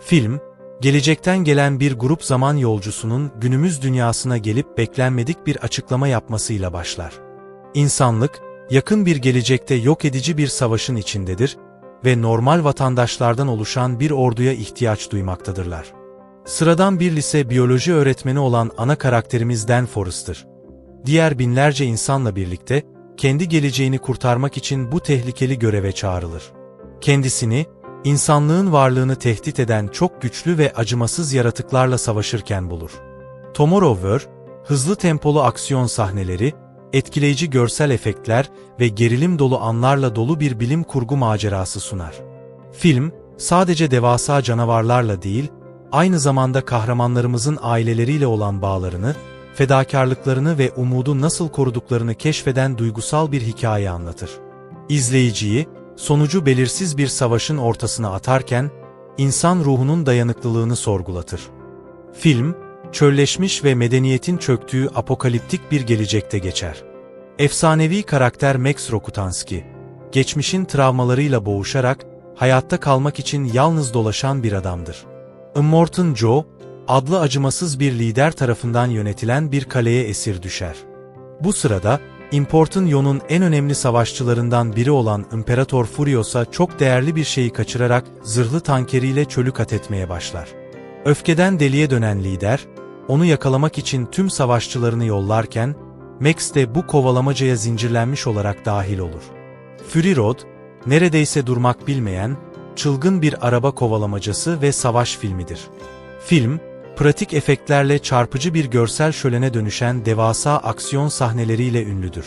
Film, gelecekten gelen bir grup zaman yolcusunun günümüz dünyasına gelip beklenmedik bir açıklama yapmasıyla başlar. İnsanlık, yakın bir gelecekte yok edici bir savaşın içindedir ve normal vatandaşlardan oluşan bir orduya ihtiyaç duymaktadırlar. Sıradan bir lise biyoloji öğretmeni olan ana karakterimiz Dan Forrester. Diğer binlerce insanla birlikte, kendi geleceğini kurtarmak için bu tehlikeli göreve çağrılır. Kendisini, insanlığın varlığını tehdit eden çok güçlü ve acımasız yaratıklarla savaşırken bulur. Tomorrow War, hızlı tempolu aksiyon sahneleri, etkileyici görsel efektler ve gerilim dolu anlarla dolu bir bilim kurgu macerası sunar. Film, sadece devasa canavarlarla değil, aynı zamanda kahramanlarımızın aileleriyle olan bağlarını, fedakarlıklarını ve umudu nasıl koruduklarını keşfeden duygusal bir hikaye anlatır. İzleyiciyi, sonucu belirsiz bir savaşın ortasına atarken, insan ruhunun dayanıklılığını sorgulatır. Film, çölleşmiş ve medeniyetin çöktüğü apokaliptik bir gelecekte geçer. Efsanevi karakter Max Rokutanski, geçmişin travmalarıyla boğuşarak, hayatta kalmak için yalnız dolaşan bir adamdır. Immortan Joe, adlı acımasız bir lider tarafından yönetilen bir kaleye esir düşer. Bu sırada, Important Yo'nun en önemli savaşçılarından biri olan İmparator Furiosa çok değerli bir şeyi kaçırarak zırhlı tankeriyle çölü kat etmeye başlar. Öfkeden deliye dönen lider, onu yakalamak için tüm savaşçılarını yollarken, Max de bu kovalamacaya zincirlenmiş olarak dahil olur. Fury Road, neredeyse durmak bilmeyen, çılgın bir araba kovalamacası ve savaş filmidir. Film, pratik efektlerle çarpıcı bir görsel şölene dönüşen devasa aksiyon sahneleriyle ünlüdür.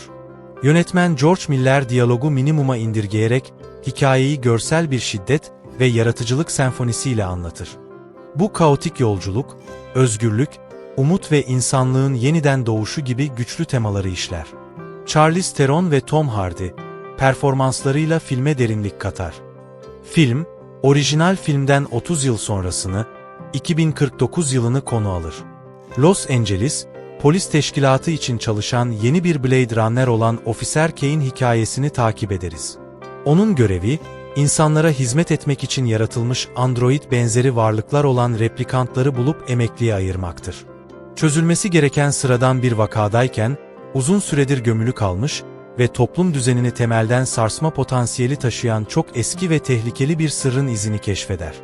Yönetmen George Miller diyalogu minimuma indirgeyerek, hikayeyi görsel bir şiddet ve yaratıcılık senfonisiyle anlatır. Bu kaotik yolculuk, özgürlük, umut ve insanlığın yeniden doğuşu gibi güçlü temaları işler. Charlize Theron ve Tom Hardy, performanslarıyla filme derinlik katar. Film, orijinal filmden 30 yıl sonrasını, 2049 yılını konu alır. Los Angeles, polis teşkilatı için çalışan yeni bir Blade Runner olan Ofiser Kane hikayesini takip ederiz. Onun görevi, insanlara hizmet etmek için yaratılmış android benzeri varlıklar olan replikantları bulup emekliye ayırmaktır. Çözülmesi gereken sıradan bir vakadayken, uzun süredir gömülü kalmış ve toplum düzenini temelden sarsma potansiyeli taşıyan çok eski ve tehlikeli bir sırrın izini keşfeder.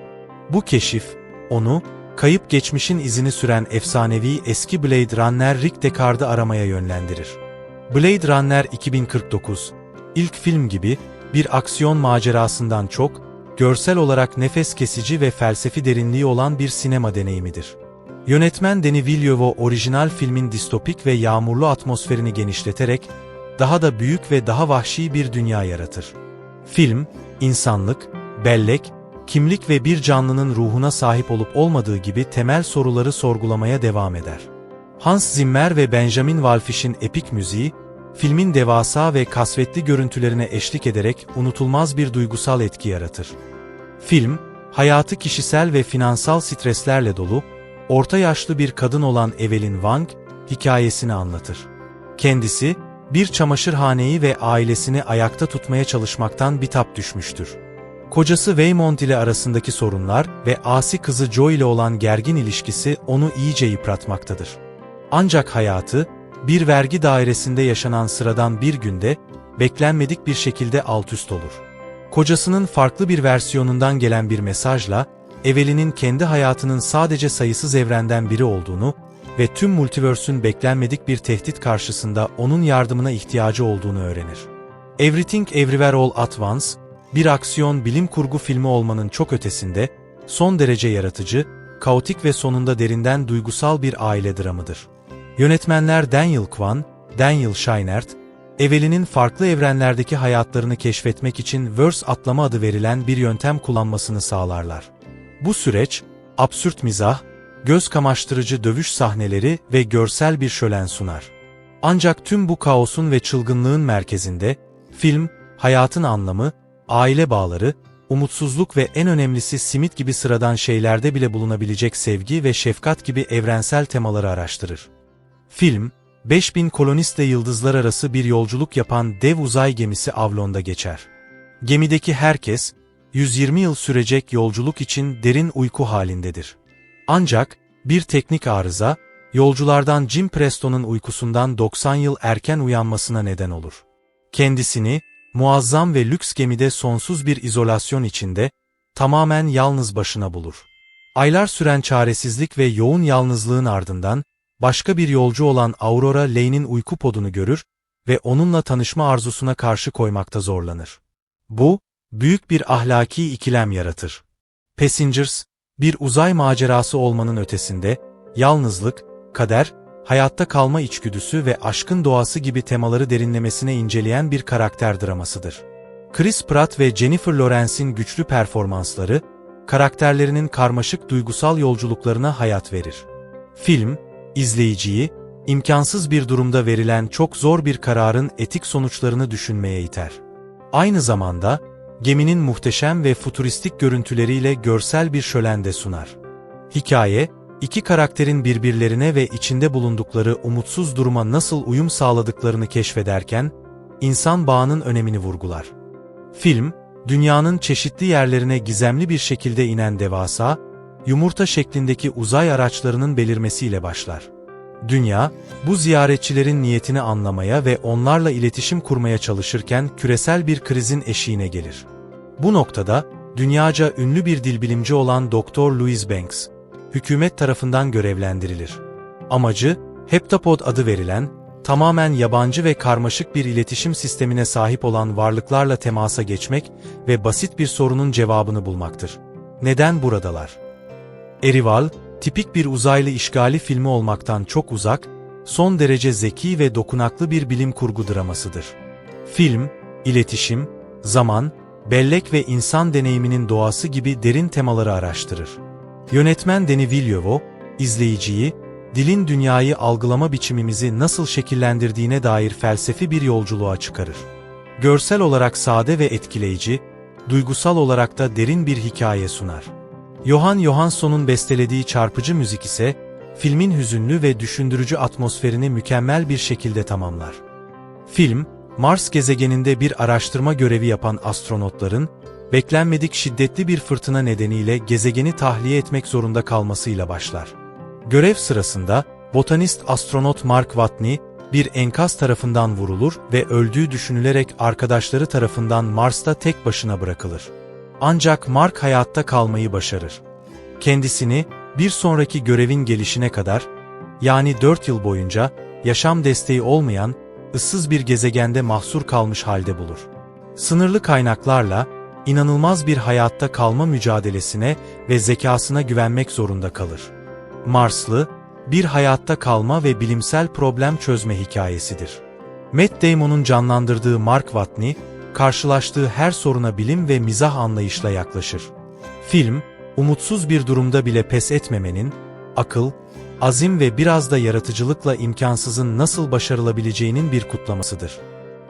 Bu keşif, onu, kayıp geçmişin izini süren efsanevi eski Blade Runner Rick Deckard'ı aramaya yönlendirir. Blade Runner 2049, ilk film gibi bir aksiyon macerasından çok, görsel olarak nefes kesici ve felsefi derinliği olan bir sinema deneyimidir. Yönetmen Denis Villeneuve orijinal filmin distopik ve yağmurlu atmosferini genişleterek, daha da büyük ve daha vahşi bir dünya yaratır. Film, insanlık, bellek, kimlik ve bir canlının ruhuna sahip olup olmadığı gibi temel soruları sorgulamaya devam eder. Hans Zimmer ve Benjamin Wallfisch'in epik müziği, filmin devasa ve kasvetli görüntülerine eşlik ederek unutulmaz bir duygusal etki yaratır. Film, hayatı kişisel ve finansal streslerle dolu, orta yaşlı bir kadın olan Evelyn Wang, hikayesini anlatır. Kendisi, bir çamaşırhaneyi ve ailesini ayakta tutmaya çalışmaktan bitap düşmüştür. Kocası Waymond ile arasındaki sorunlar ve asi kızı Joe ile olan gergin ilişkisi onu iyice yıpratmaktadır. Ancak hayatı, bir vergi dairesinde yaşanan sıradan bir günde, beklenmedik bir şekilde altüst olur. Kocasının farklı bir versiyonundan gelen bir mesajla, Evelyn'in kendi hayatının sadece sayısız evrenden biri olduğunu ve tüm multiverse'ün beklenmedik bir tehdit karşısında onun yardımına ihtiyacı olduğunu öğrenir. Everything Everywhere All At Once, bir aksiyon bilim kurgu filmi olmanın çok ötesinde, son derece yaratıcı, kaotik ve sonunda derinden duygusal bir aile dramıdır. Yönetmenler Daniel Kwan, Daniel Scheinert, Evelyn'in farklı evrenlerdeki hayatlarını keşfetmek için verse atlama adı verilen bir yöntem kullanmasını sağlarlar. Bu süreç, absürt mizah, göz kamaştırıcı dövüş sahneleri ve görsel bir şölen sunar. Ancak tüm bu kaosun ve çılgınlığın merkezinde, film, hayatın anlamı, aile bağları, umutsuzluk ve en önemlisi simit gibi sıradan şeylerde bile bulunabilecek sevgi ve şefkat gibi evrensel temaları araştırır. Film, 5000 kolonistle yıldızlar arası bir yolculuk yapan dev uzay gemisi Avlon'da geçer. Gemideki herkes, 120 yıl sürecek yolculuk için derin uyku halindedir. Ancak, bir teknik arıza, yolculardan Jim Preston'un uykusundan 90 yıl erken uyanmasına neden olur. Kendisini, muazzam ve lüks gemide sonsuz bir izolasyon içinde, tamamen yalnız başına bulur. Aylar süren çaresizlik ve yoğun yalnızlığın ardından, başka bir yolcu olan Aurora Lane'in uyku podunu görür ve onunla tanışma arzusuna karşı koymakta zorlanır. Bu, büyük bir ahlaki ikilem yaratır. Passengers, bir uzay macerası olmanın ötesinde, yalnızlık, kader, hayatta kalma içgüdüsü ve aşkın doğası gibi temaları derinlemesine inceleyen bir karakter dramasıdır. Chris Pratt ve Jennifer Lawrence'in güçlü performansları, karakterlerinin karmaşık duygusal yolculuklarına hayat verir. Film, izleyiciyi, imkansız bir durumda verilen çok zor bir kararın etik sonuçlarını düşünmeye iter. Aynı zamanda, geminin muhteşem ve futuristik görüntüleriyle görsel bir şölen de sunar. Hikaye, iki karakterin birbirlerine ve içinde bulundukları umutsuz duruma nasıl uyum sağladıklarını keşfederken, insan bağının önemini vurgular. Film, dünyanın çeşitli yerlerine gizemli bir şekilde inen devasa, yumurta şeklindeki uzay araçlarının belirmesiyle başlar. Dünya, bu ziyaretçilerin niyetini anlamaya ve onlarla iletişim kurmaya çalışırken küresel bir krizin eşiğine gelir. Bu noktada, dünyaca ünlü bir dilbilimci olan Dr. Louis Banks, hükümet tarafından görevlendirilir. Amacı, Heptapod adı verilen, tamamen yabancı ve karmaşık bir iletişim sistemine sahip olan varlıklarla temasa geçmek ve basit bir sorunun cevabını bulmaktır. Neden buradalar? Erival, tipik bir uzaylı işgali filmi olmaktan çok uzak, son derece zeki ve dokunaklı bir bilim kurgu dramasıdır. Film, iletişim, zaman, bellek ve insan deneyiminin doğası gibi derin temaları araştırır. Yönetmen Denis Villeneuve, izleyiciyi, dilin dünyayı algılama biçimimizi nasıl şekillendirdiğine dair felsefi bir yolculuğa çıkarır. Görsel olarak sade ve etkileyici, duygusal olarak da derin bir hikaye sunar. Johan Johansson'un bestelediği çarpıcı müzik ise, filmin hüzünlü ve düşündürücü atmosferini mükemmel bir şekilde tamamlar. Film, Mars gezegeninde bir araştırma görevi yapan astronotların, beklenmedik şiddetli bir fırtına nedeniyle gezegeni tahliye etmek zorunda kalmasıyla başlar. Görev sırasında, botanist astronot Mark Watney, bir enkaz tarafından vurulur ve öldüğü düşünülerek arkadaşları tarafından Mars'ta tek başına bırakılır. Ancak Mark hayatta kalmayı başarır. Kendisini, bir sonraki görevin gelişine kadar, yani 4 yıl boyunca, yaşam desteği olmayan, ıssız bir gezegende mahsur kalmış halde bulur. Sınırlı kaynaklarla, inanılmaz bir hayatta kalma mücadelesine ve zekasına güvenmek zorunda kalır. Marslı, bir hayatta kalma ve bilimsel problem çözme hikayesidir. Matt Damon'un canlandırdığı Mark Watney, karşılaştığı her soruna bilim ve mizah anlayışla yaklaşır. Film, umutsuz bir durumda bile pes etmemenin, akıl, azim ve biraz da yaratıcılıkla imkansızın nasıl başarılabileceğinin bir kutlamasıdır.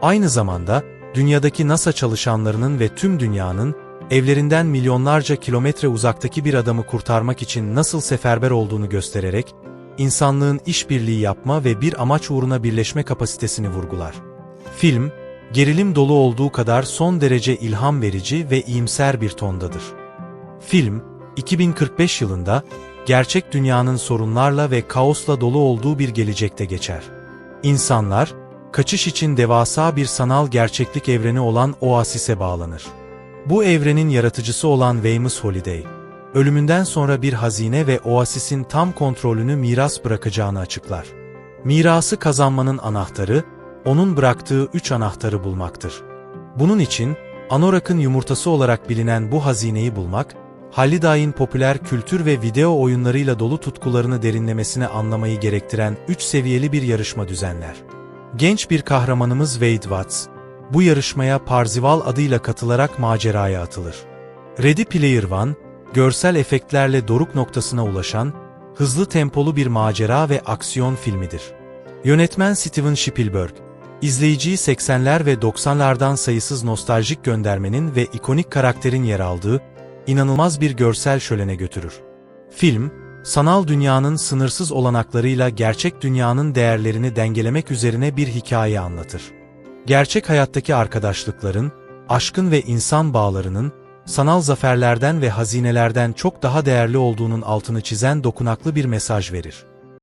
Aynı zamanda, dünyadaki NASA çalışanlarının ve tüm dünyanın, evlerinden milyonlarca kilometre uzaktaki bir adamı kurtarmak için nasıl seferber olduğunu göstererek, insanlığın işbirliği yapma ve bir amaç uğruna birleşme kapasitesini vurgular. Film, gerilim dolu olduğu kadar son derece ilham verici ve iyimser bir tondadır. Film, 2045 yılında, gerçek dünyanın sorunlarla ve kaosla dolu olduğu bir gelecekte geçer. İnsanlar, kaçış için devasa bir sanal gerçeklik evreni olan Oasis'e bağlanır. Bu evrenin yaratıcısı olan Weymouth Holiday, ölümünden sonra bir hazine ve Oasis'in tam kontrolünü miras bırakacağını açıklar. Mirası kazanmanın anahtarı, onun bıraktığı üç anahtarı bulmaktır. Bunun için, Anorak'ın yumurtası olarak bilinen bu hazineyi bulmak, Halliday'in popüler kültür ve video oyunlarıyla dolu tutkularını derinlemesine anlamayı gerektiren üç seviyeli bir yarışma düzenler. Genç bir kahramanımız Wade Watts, bu yarışmaya Parzival adıyla katılarak maceraya atılır. Ready Player One, görsel efektlerle doruk noktasına ulaşan, hızlı tempolu bir macera ve aksiyon filmidir. Yönetmen Steven Spielberg, izleyiciyi 80'ler ve 90'lardan sayısız nostaljik göndermenin ve ikonik karakterin yer aldığı, inanılmaz bir görsel şölene götürür. Film, sanal dünyanın sınırsız olanaklarıyla gerçek dünyanın değerlerini dengelemek üzerine bir hikaye anlatır. Gerçek hayattaki arkadaşlıkların, aşkın ve insan bağlarının, sanal zaferlerden ve hazinelerden çok daha değerli olduğunun altını çizen dokunaklı bir mesaj verir.